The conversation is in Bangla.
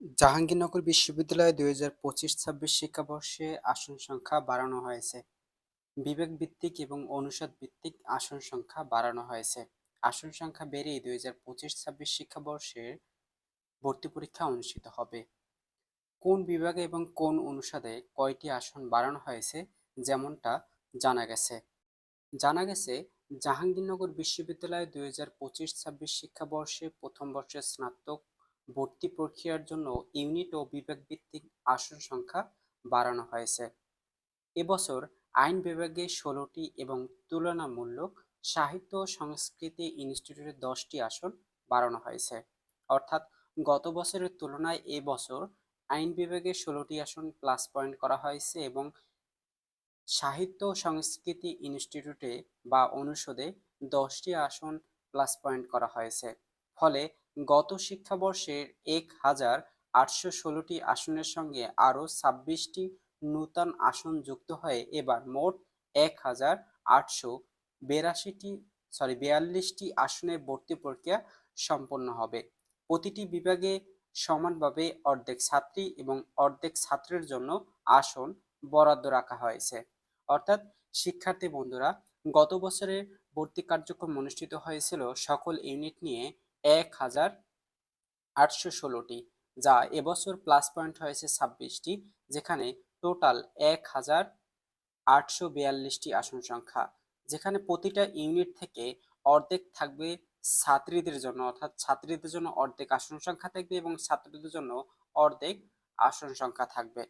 জাহাঙ্গীরনগর বিশ্ববিদ্যালয়ে দুই হাজার পঁচিশ ছাব্বিশ শিক্ষাবর্ষে আসন সংখ্যা বাড়ানো হয়েছে। বিবেক ভিত্তিক এবং অনুষদ ভিত্তিক আসন সংখ্যা বাড়ানো হয়েছে। আসন সংখ্যা বেড়েই দুই হাজার পঁচিশ ছাব্বিশ শিক্ষাবর্ষের ভর্তি পরীক্ষা অনুষ্ঠিত হবে। কোন বিভাগে এবং কোন অনুষদে কয়টি আসন বাড়ানো হয়েছে যেমনটা জানা গেছে? জানা গেছে, জাহাঙ্গীরনগর বিশ্ববিদ্যালয়ে দুই হাজার পঁচিশ ছাব্বিশ শিক্ষাবর্ষে প্রথম বর্ষের স্নাতক ভর্তি প্রক্রিয়ার জন্য ইউনিট ও বিভাগ ভিত্তিক আসন সংখ্যা বাড়ানো হয়েছে। এবছর আইন বিভাগে ষোলোটি এবং তুলনামূলক সাহিত্য ও সংস্কৃতি ইনস্টিটিউটে দশটি আসন বাড়ানো হয়েছে। অর্থাৎ গত বছরের তুলনায় এবছর আইন বিভাগে ষোলোটি আসন প্লাস পয়েন্ট করা হয়েছে এবং সাহিত্য সংস্কৃতি ইনস্টিটিউটে বা অনুষদে দশটি আসন প্লাস পয়েন্ট করা হয়েছে। ফলে গত শিক্ষাবর্ষের এক হাজার আটশো ষোলোটি আসনের সঙ্গে আরও ছাব্বিশটি নূতন আসন যুক্ত হয়ে এবার মোট এক হাজার আটশো বিরাশিটি সরি বিয়াল্লিশটি আসনের ভর্তি প্রক্রিয়া সম্পন্ন হবে। প্রতিটি বিভাগে সমানভাবে অর্ধেক ছাত্রী এবং অর্ধেক ছাত্রের জন্য আসন বরাদ্দ রাখা হয়েছে। অর্থাৎ, শিক্ষার্থী বন্ধুরা, গত বছরের ভর্তি কার্যক্রম অনুষ্ঠিত হয়েছিল সকল ইউনিট নিয়ে এক হাজার আটশো ষোলোটি, যা এবছর প্লাস পয়েন্ট হয়েছে ছাব্বিশটি, যেখানে টোটাল এক হাজার আটশো বিয়াল্লিশটি আসন সংখ্যা, যেখানে প্রতিটা ইউনিট থেকে অর্ধেক থাকবে ছাত্রীদের জন্য, অর্থাৎ ছাত্রীদের জন্য অর্ধেক আসন সংখ্যা থাকবে এবং ছাত্রদের জন্য অর্ধেক আসন সংখ্যা থাকবে।